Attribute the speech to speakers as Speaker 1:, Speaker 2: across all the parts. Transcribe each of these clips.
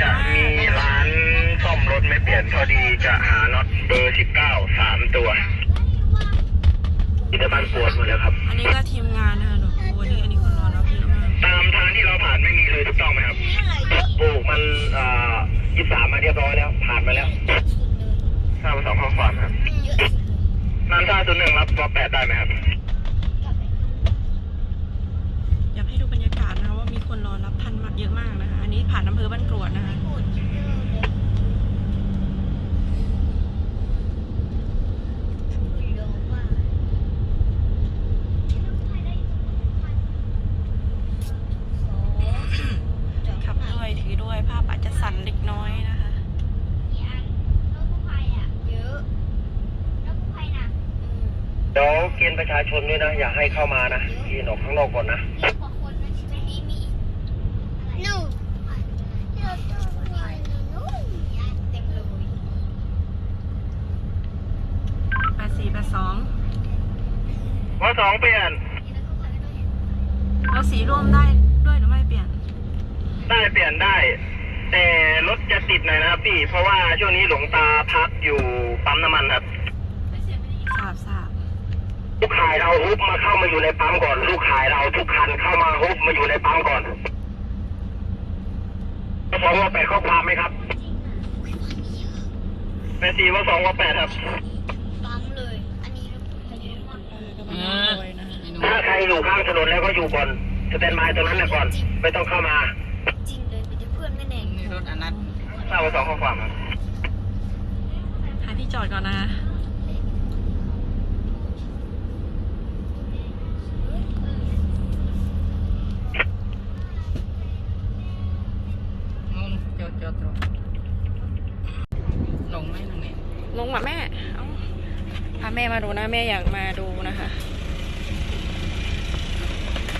Speaker 1: จะมีร้า
Speaker 2: นซ่อมรถไม่เปลี่ย
Speaker 1: นพอดีจะหาน็อตเบอร์สิบเก้าสามตัวอินทบันปวดหมดแล้วครับ
Speaker 3: อันนี้ก็ทีมงานนะหนูวันนี้อันนี้คนรอรับเยอะมากตามทางที่เราผ่านไม่มีเลยถูกต้องไหมครับปลูกมันอ่ายี่
Speaker 2: สามมาเรียบร้อยแล้ว ผ่านมาแล้ว
Speaker 3: ข้าบสองข้อความครับน้ำท่าศูนย์หนึ่งรับรั
Speaker 1: บแปดได้ไหมครับ
Speaker 3: อยากให้ดูบรรยากาศนะว่ามีคนรอรับทันมา
Speaker 2: เยอะมาก ผ่านอำเภอบ้านกรวดนะคะ
Speaker 1: เดี๋ยวเกณฑ์ประชาชนด้วยนะ อย่าให้เข้ามานะยืนออกข้างนอกก่อนนะ
Speaker 2: ที่ตรงนี้มีหนูเยอะตัวนี้นู่นเต็มเลย
Speaker 3: แปดสี่แปดสอง
Speaker 1: วอ สองเปลี่ยน
Speaker 3: แล้วสีร่วมได้ด้วยหรือไม่เปลี่ยน
Speaker 1: ได้เปลี่ยนได้ แต่รถจะติดหน่อยนะครับพี่ เพราะว่าช่วงนี้หลวงตาพักอยู่ปั๊มน้ำมันครับ
Speaker 3: ทราบทราบ
Speaker 1: ลูกขายเราฮุบมาเข้ามาอยู่ในปั๊มก่อน ลูกขายเราทุกคันเข้ามาฮุบมาอยู่ในปั๊มก่อนวสองวอแปดข้อความไหมครับแปดสี่วสองวอแปดครับ
Speaker 2: ปั๊มเลย อันนี้เราพูดเยอะมาก
Speaker 3: เออกำลังรวยนะคะ
Speaker 1: ถ้าใครอยู่ข้างถนนแล้วก็อยู่ก่อนสแตนบายตรงนั้นนะก่อน ไม่ต้องเข้ามา
Speaker 2: จริงเลยมีแต่เพื่อนไม่แน่
Speaker 4: ในรถอนัท
Speaker 1: ทราบวสองข้อความครับ
Speaker 3: หาที่จอดก่อนนะคะ
Speaker 4: นู่นจอดจอดตรงลงไหมตรงนี้
Speaker 3: ลงมาแม่ เอ้า พาแม่มาดูนะแม่อยากมาดูนะคะ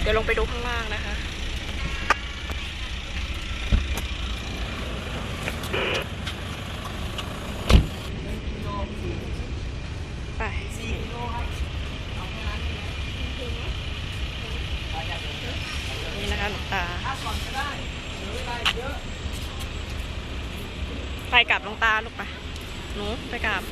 Speaker 3: เดี๋ยวลงไปดูข้างล่างนะคะไปนี่นะคะหลวงตาไปกลับหลวงตาลูกไปหนูไปกลับ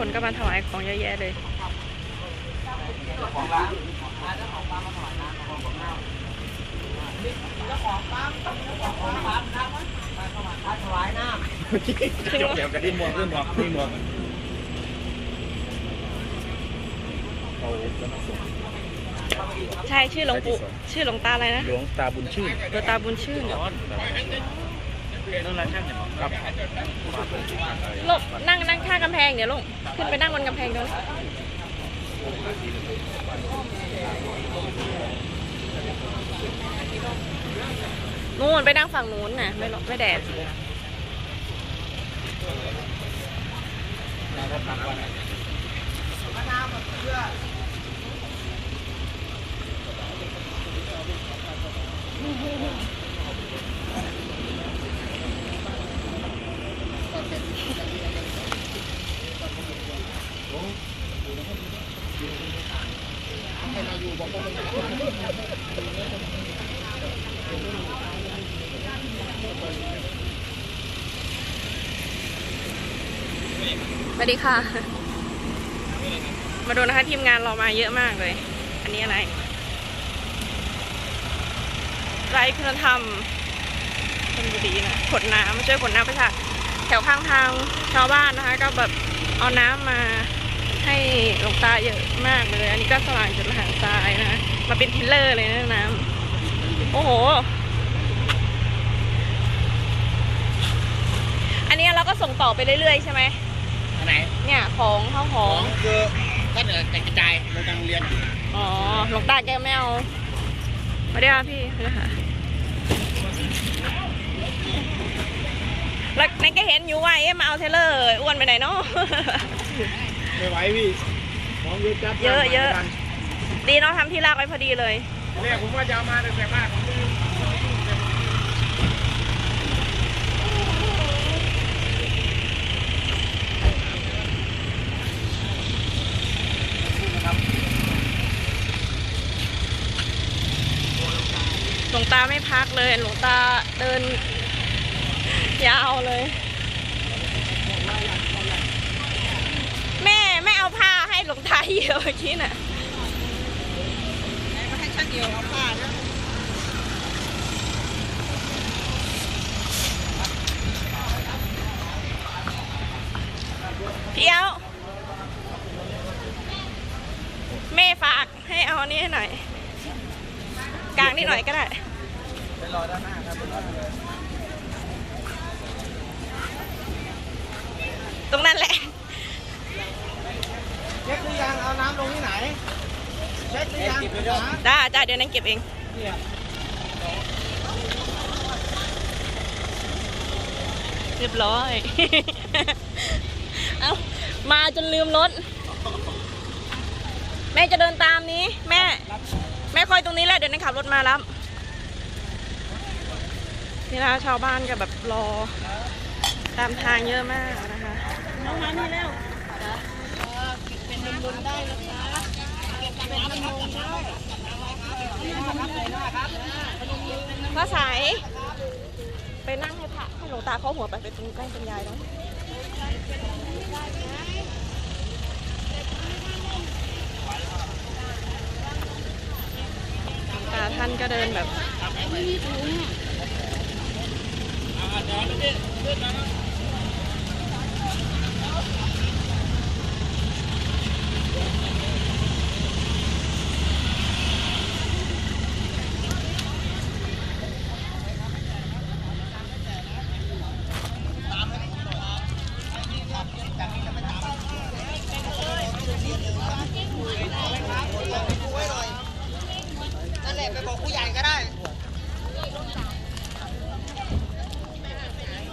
Speaker 3: คนก็มาถวายของเยอะแยะเลยถึง
Speaker 5: เกี่ยวกับที่มวงขึ้นหมวกที่มวงขาจะมาส่ง
Speaker 3: ใช่ชื่อหลวงปู่ชื่อหลวงตาอะไรนะ
Speaker 5: หลวงตาบุญชื่น
Speaker 3: หลวงตาบุญชื่น
Speaker 5: อนนั่นแหละช่าง ครับ
Speaker 3: ลงนั่งนั่งข้างกำแพงเดี๋ยวลงขึ้นไปนั่งบนกำแพงดี๋ยวนะนู่นไปนั่งฝั่งนู้นน่ะไม่ไม่แดด สวัสดีค่ะ มาดูนะคะทีมงานเรามาเยอะมากเลย อันนี้อะไร ไรคุณธรรมชนบุรีนะขนน้ำมาช่วยขนน้ำไปจากแถวข้างทางชาวบ้านนะคะ ก็แบบเอาน้ำมาให้หลวงตาเยอะมากเลย อันนี้ก็สว่างจุดหาทรายนะคะมาเป็นทิลเลอร์เลยนะน้ำโอ้โหอันนี้เราก็ส่งต่อไปเรื่อยๆใช่ไหม
Speaker 4: ไหน
Speaker 3: เนี่ยของเข้าข
Speaker 4: ข
Speaker 3: อ
Speaker 4: องงคือถ้าเหนือกระจายเรากำลังเรียนอยู่
Speaker 3: อ๋อหลวงตาแกไม่เอาไม่ได้ค่ะพี่ไม่ได้ค่ะแล้วนั่นก็เห็นอยู่ว่าเอ๊ะมาเอาเทเลอร์อ้วนไปไหนเนาะ
Speaker 5: ไม่ไหวพี่ของเยอะจัด
Speaker 3: เยอะเยอะ ดีเนาะทำที่ลากไว้พอดีเลย
Speaker 5: แรกผมว่าจะเอามาแต่มากผมลืม
Speaker 3: พักเลยหลวงตาเดิน ยาวเลย แม่ไม่เอาผ้าให้หลวงตาเหี่ยวเมื่อกี้น่ะ
Speaker 4: มาให้ช่างเดียวเอาผ้านะ
Speaker 3: พี่เอาแม่ฝากให้เอาอันนี้ให้หน่อย กลางนิดหน่อยก็ได้ ตรงนั้นแหละ
Speaker 5: เช็คหรือยังเอาน้ำลงที่ไหนเช็คหรือยังนะ
Speaker 3: ได้จ้าเดี๋ยวนั้นเก็บเอง
Speaker 5: เนี่ย
Speaker 3: เรียบร้อย เอามาจนลืมรถ แม่จะเดินตามนี้ แม่ แม่คอยตรงนี้แหละ เดี๋ยวนั้นขับรถมารับ นี่นะคะชาวบ้านก็แบบรอ ตามทางเยอะมากนะคะน้องมานี่แล้วเป็นบุญได้นะคะเป็นบุญได้พระสายไปนั่งให้พระให้หลวงตาเขาหัวไปไปตรงใกล้เป็นยายเนาะหลวงตาท่านก็เดินแบบ
Speaker 4: นั่นแหละไปบอกผู้ใหญ่ก็ได้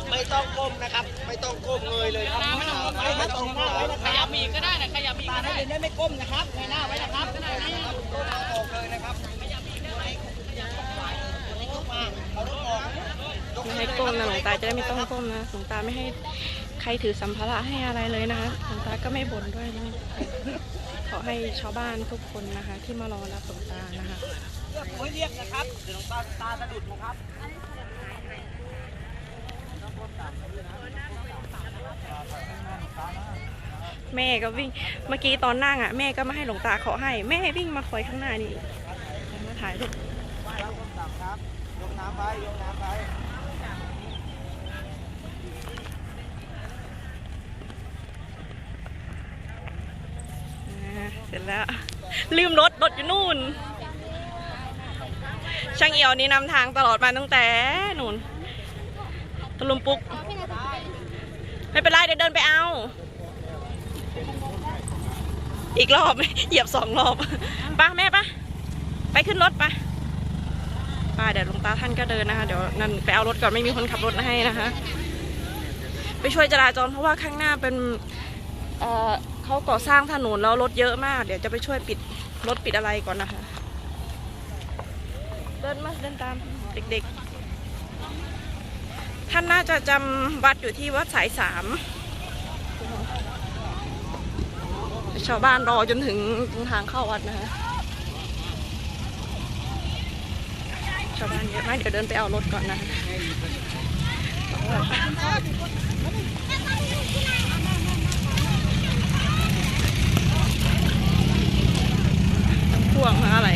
Speaker 4: ไม่ต้องก้มนะครับ ไม่ต้อง ก้มเงยเลยครับไม่ต้องไม่ต้องหน้าไว้นะขยับมีก็ได้นะขยับมีก็ได้ได้ไม่ก้มนะครับในหน้าไว้นะครับก้มออกเลยนะครับ
Speaker 3: ไม่ให้ก้มนะหลวงตาจะได้ไม่ต้องก้มนะหลวงตาไม่ให้ใครถือสัมภาระให้อะไรเลยนะคะหลวงตาก็ไม่บ่นด้วยนะขอให้ชาวบ้านทุกคนนะคะ ที่มารอรับหลวงตานะคะ
Speaker 4: เรียกนะครับเดี๋ยวหลวงตาตาสะดุดนะครับ
Speaker 3: แม่ก็วิ่งเมื่อกี้ตอนนั่งอะแม่ก็ไม่ให้หลวงตาขอให้ แม่วิ่งมาคอยข้างหน้านี่มาถ่ายรูป
Speaker 5: ยกน้ำไปยกน้ำไป
Speaker 3: เสร็จแล้ว ลืมรถรถอยู่นู่น ช่างเอียวนี่นำทางตลอดมาตั้งแต่นู่นตะลุมปุก ไม่เป็นไรเดี๋ยวเดินไปเอา อีกรอบเหยียบสองรอบป้าแม่ปะไปขึ้นรถปะป้าเดี๋ยวหลวงตาท่านก็เดินนะคะเดี๋ยวนั่นไปเอารถก่อนไม่มีคนขับรถให้นะคะ ไปช่วยจราจรเพราะว่าข้างหน้าเป็นเอ่อเขาก่อสร้างถนนแล้วรถเยอะมาก เดี๋ยวจะไปช่วยปิดรถปิดอะไรก่อนนะคะ เดินมาเดินตามเด็กๆ ท่านน่าจะจำวัดอยู่ที่วัดสายสาม ชาวบ้านรอจนถึงตรงทางเข้าวัดนะคะชาวบ้านเยอะมากเดี๋ยวเดินไปเอารถก่อนนะพ่วงมาอะไร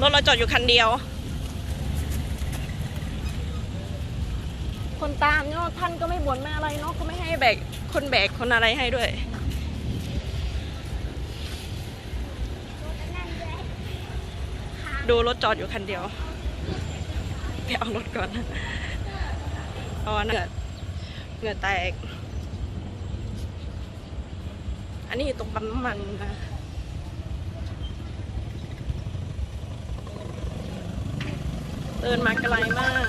Speaker 3: รถเราจอดอยู่คันเดียว คนตามเนาะท่านก็ไม่บ่นไม่อะไรเนาะก็ไม่ให้แบกคนแบกคนอะไรให้ด้วยดูรถจอดอยู่คันเดียว ไปเอารถก่อนเอาเหงื่อเหงื่อแตก อันนี้ตรงปั๊มน้ำมันนะ เดินมาไกลมาก